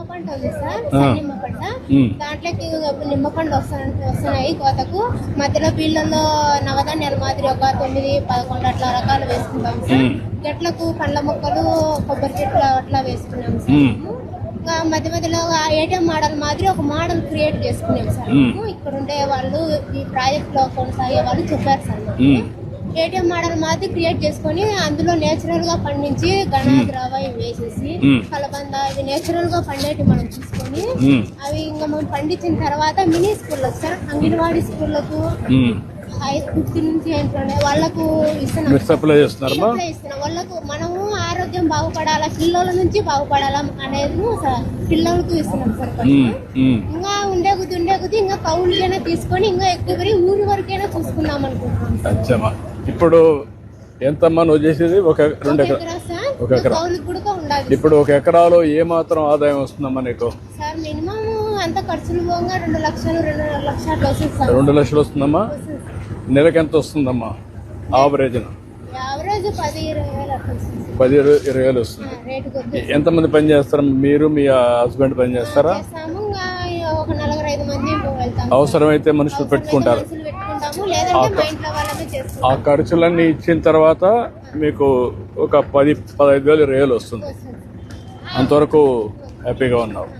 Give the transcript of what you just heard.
నిమ్మ పంట ఉంది సార్. నిమ్మ పంట. దాంట్లోకి నిమ్మ పండు వస్తున్నాయి కోతకు మధ్యలో బీళ్ళల్లో నవధాన్యాల మాదిరి ఒక తొమ్మిది పదకొండు అట్లా రకాలు వేసుకుంటాం సార్. చెట్లకు పండ్ల మొక్కలు కొబ్బరి చెట్లు అట్లా వేసుకున్నాం సార్. ఇంకా మధ్య మధ్యలో ఏటీఎం మోడల్ మాదిరి ఒక మోడల్ క్రియేట్ చేసుకున్నాం సార్. ఇక్కడ ఉండే వాళ్ళు ఈ ప్రాజెక్ట్లో కొనసాగే వాళ్ళు చెప్పారు సార్. ఏటీఎం మోడల్ మాది క్రియేట్ చేసుకొని అందులో నేచురల్గా పండించి గణ ద్రవ ఇవి వేసేసి మ్మ్. ఇవి నేచురల్గా పండేటి మనం తీసుకొని ఉమ్. అవి ఇంకా మనం పండించిన తర్వాత మినీ స్కూళ్ళకు సార్ అంగన్వాడీ స్కూళ్ళకు. హై ఫిఫ్త్ నుంచి వాళ్ళకు ఇస్తున్నాం సప్లై ఇస్తున్నాం వాళ్ళకు మనము ఆరోగ్యం బాగుపడాలా పిల్లల నుంచి బాగుపడాలా అనేది పిల్లలకు ఇస్తున్నాం సార్. ఇంకా ఉండే కొద్ది ఉండే కొద్ది ఇంకా కౌలుకైనా తీసుకొని ఇంకా ఎక్కువ ఊరి వరకైనా చూసుకుందాం అనుకుంటున్నాం ఇప్పుడు ఎంతమ్మా నువ్వు చేసేది? ఒక రెండు ఎకరా ఒక ఎకరా. ఇప్పుడు ఒక ఎకరాలో ఏ మాత్రం ఆదాయం వస్తుందమ్మా నీకు? రెండు లక్షలు వస్తుందమ్మా. నెలకు ఎంత వస్తుందమ్మా? ఆవరేజ్ పది ఇరవై వేలు వస్తుంది. ఎంతమంది పని చేస్తారా? మీరు మీ హస్బెండ్ పని చేస్తారా? అవసరమైతే మనుషులు పెట్టుకుంటారు. ఆ ఖర్చులన్నీ ఇచ్చిన తర్వాత మీకు ఒక పది పదహైదు వేలు వేలు వస్తుంది. అంతవరకు హ్యాపీగా ఉన్నావు.